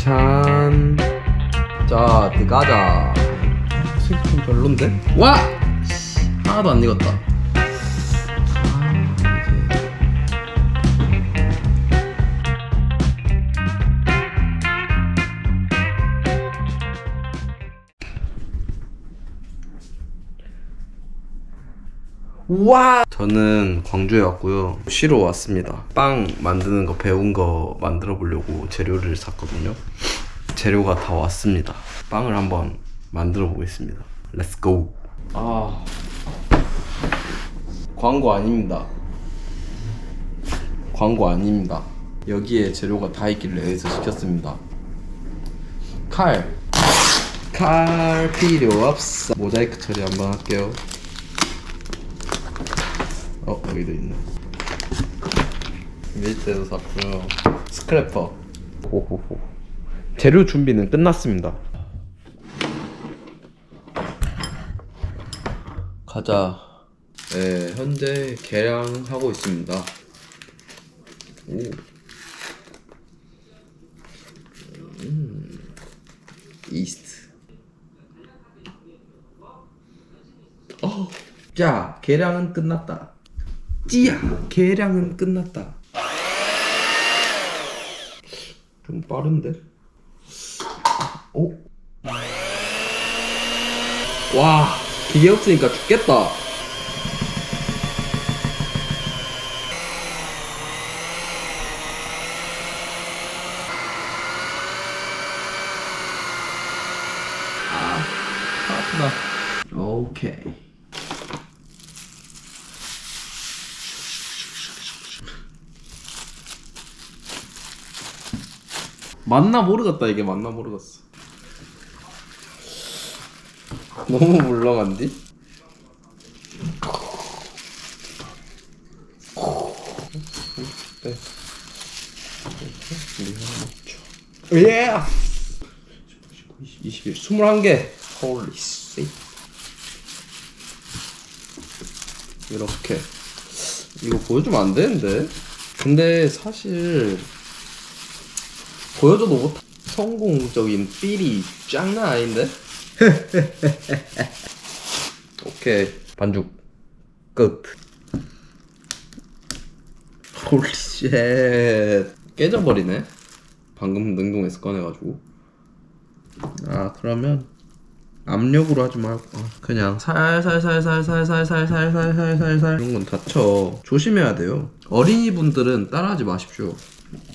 짠. 자, 들어가자. 좀 별론데? 와! 씨, 하나도 안 익었다. 와! 저는 광주에 왔고요. 쉬러 왔습니다. 빵 만드는 거 배운 거 만들어 보려고 재료를 샀거든요. 재료가 다 왔습니다. 빵을 한번 만들어 보겠습니다. 렛츠 고. 아. 광고 아닙니다. 광고 아닙니다. 여기에 재료가 다 있길래 여기서 시켰습니다. 칼. 칼 필요 없어. 모자이크 처리 한번 할게요. 어 여기도 있네. 밀대도 샀고요. 스크래퍼. 호호호. 재료 준비는 끝났습니다. 가자. 네 현재 계량하고 있습니다. 오. 음. 이스트. 어. 자 계량은 끝났다 찌야. 계량은 끝났다. 좀 빠른데? 오? 와 기계 없으니까 죽겠다 아 아프다 오케이 맞나 모르겠다 이게 맞나 모르겠어 너무 물렁한디? 네. 예! 20, 21개 홀리 씨 이렇게 이거 보여주면 안 되는데 근데 사실 보여줘도 못 성공적인 삘이 장난 아닌데? 오케이. 반죽. 끝. 홀리쉣 깨져버리네. 방금 냉동에서 꺼내가지고. 아 그러면 압력으로 하지 말고 어, 그냥 살살살살살살살살살살살. 이런 건 다쳐. 조심해야 돼요. 어린이분들은 따라하지 마십시오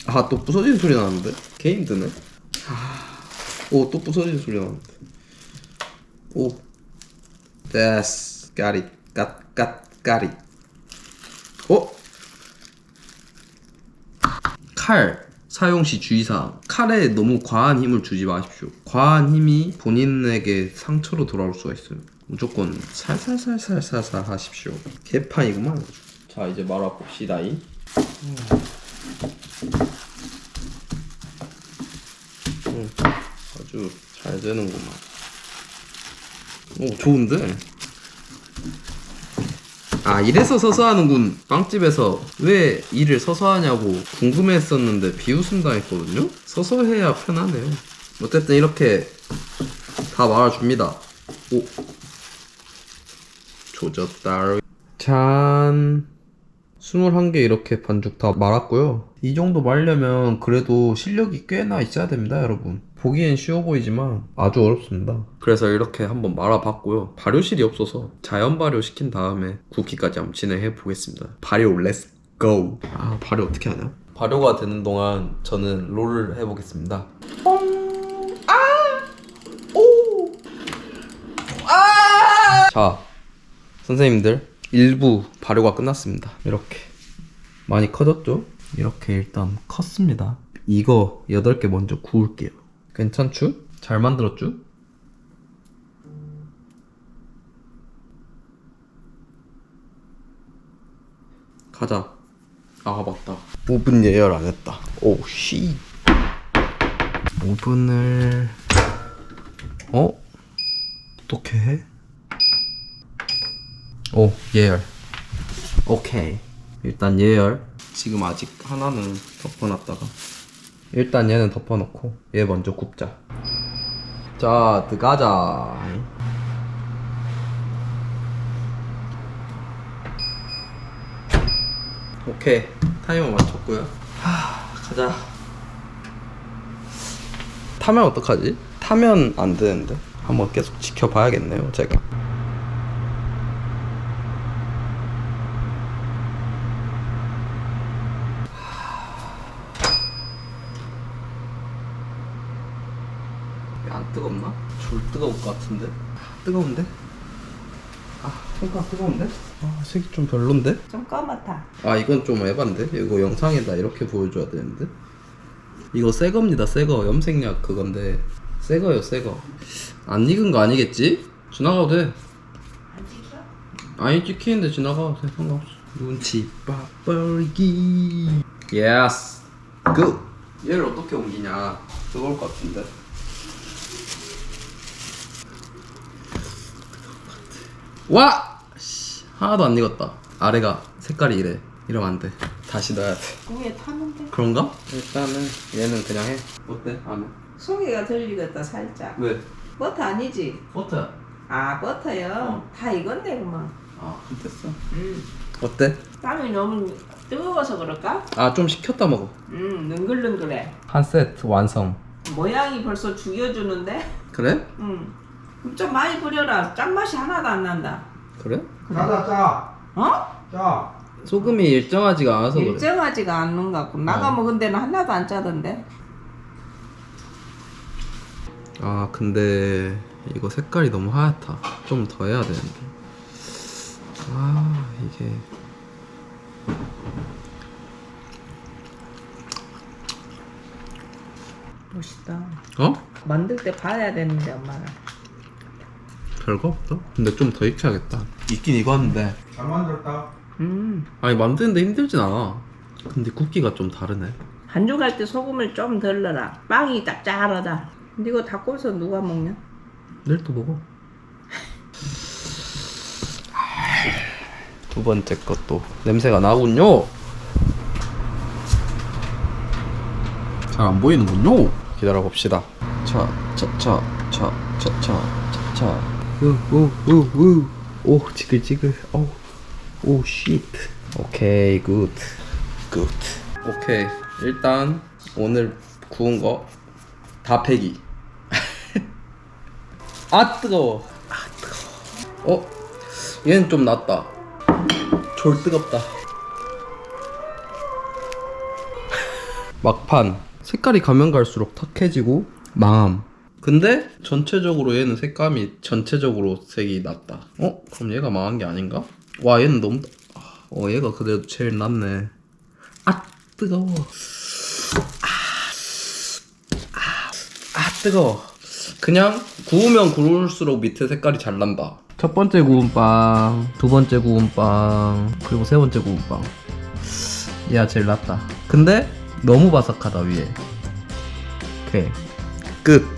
아 또 부서지는 소리 나는데? 개 힘드네. 오또 부서지는 소리 나는데. 오 got got got it 어? 칼 사용 시 주의사항. 칼에 너무 과한 힘을 주지 마십시오. 과한 힘이 본인에게 상처로 돌아올 수가 있어요. 무조건 살살살살살살 하십시오. 개판이구만. 자 이제 말아봅시다이. 음, 아주 잘 되는구만. 오 좋은데? 아 이래서 서서 하는군. 빵집에서. 왜 일을 서서 하냐고 궁금했었는데 비웃음 당했거든요? 서서 해야 편하네요 어쨌든 이렇게 다 말아줍니다. 오. 조졌다. 짠 21개 이렇게 반죽 다 말았고요. 이 정도 말려면 그래도 실력이 꽤나 있어야 됩니다 여러분. 보기엔 쉬워 보이지만 아주 어렵습니다. 그래서 이렇게 한번 말아봤고요. 발효실이 없어서 자연 발효 시킨 다음에 굽기까지 한번 진행해 보겠습니다. 발효 렛츠 고! 아 발효 어떻게 하냐? 발효가 되는 동안 저는 롤을 해보겠습니다. 자 선생님들 일부 발효가 끝났습니다 이렇게 많이 커졌죠? 이렇게 일단 컸습니다 이거 8개 먼저 구울게요 괜찮죠? 잘 만들었죠? 가자 아 맞다 오븐 예열 안 했다 오 씨 오븐을 어? 어떻게 해? 오 예열. 오케이. 일단 예열. 지금 아직 하나는 덮어놨다가. 일단 얘는 덮어놓고 얘 먼저 굽자. 자 들어가자. 오케이. 타이머 맞췄고요. 하 가자. 타면 어떡하지? 타면 안 되는데? 한번 계속 지켜봐야겠네요 제가 안 뜨겁나? 졸 뜨거울 것 같은데 뜨거운데? 아 손가락 뜨거운데? 아 색이 좀 별론데? 좀 까맣다. 아 이건 좀 에반데? 이거 영상에다 이렇게 보여줘야 되는데 이거 새 겁니다 새 거 염색약 그건데 새 거요 새 거 안 익은 거 아니겠지? 지나가도 돼 안 찍혀? 아니 찍히는데 지나가도 돼 상관없어 눈치 빠버리기 예스 굿 얘를 어떻게 옮기냐 뜨거울 것 같은데 와! 씨, 하나도 안 익었다 아래가 색깔이 이래 이러면 안 돼 다시 넣어야 돼 위에 타는데? 그런가? 일단은 얘는 그냥 해 어때? 안 해? 소리가 들리겠다 살짝. 왜? 버터 아니지? 버터야 아 버터요? 어. 다 익었네 그만. 아 그럼 됐어 음. 어때? 땀이 너무 뜨거워서 그럴까? 아 좀 식혔다 먹어 음 능글능글해. 한 세트 완성 모양이 벌써 죽여주는데? 그래? 음. 좀 많이 뿌려라. 짠맛이 하나도 안 난다. 그래? 짜자 짜. 어? 짜. 소금이 일정하지가 않아서 그래 일정하지가 않는 것 같고 나가 먹은 데는 하나도 안 짜던데. 아 근데 이거 색깔이 너무 하얗다 좀 더 해야 되는데 아 이게 멋있다. 어? 만들 때 봐야 되는데 엄마는. 별거 없어? 근데 좀 더 익혀야겠다. 있긴 이거 한데 잘 만들었다. 음. 아니 만드는데 힘들진 않아. 근데 굽기가 좀 다르네. 반죽할 때 소금을 좀 덜 넣어라. 빵이 짭짤하다. 근데 이거 다 꼬서 누가 먹냐? 내일 또 먹어. 두 번째 것도 냄새가 나군요. 잘 안 보이는군요. 기다려 봅시다. 차, 차, 차, 차, 차, 차, 차, 차. 우우우우 오. 지글지글. 오오 쉣 오케이 굿 굿 오케이. 일단 오늘 구운 거 다 패기. 아 뜨거워. 아 뜨거워. 어? 얘는 좀 낫다. 졸 뜨겁다. 막판. 색깔이 가면 갈수록 탁해지고 망함 근데 전체적으로 얘는 색감이 전체적으로 색이 낫다. 어? 그럼 얘가 망한 게 아닌가? 와 얘는 너무 따- 아, 어 얘가 그래도 제일 낫네. 아 뜨거워. 아 뜨거워. 그냥 구우면 구울수록 밑에 색깔이 잘 난다. 첫 번째 구운 빵, 두 번째 구운 빵, 그리고 세 번째 구운 빵. 얘가 제일 낫다. 근데 너무 바삭하다 위에. 오케이. 끝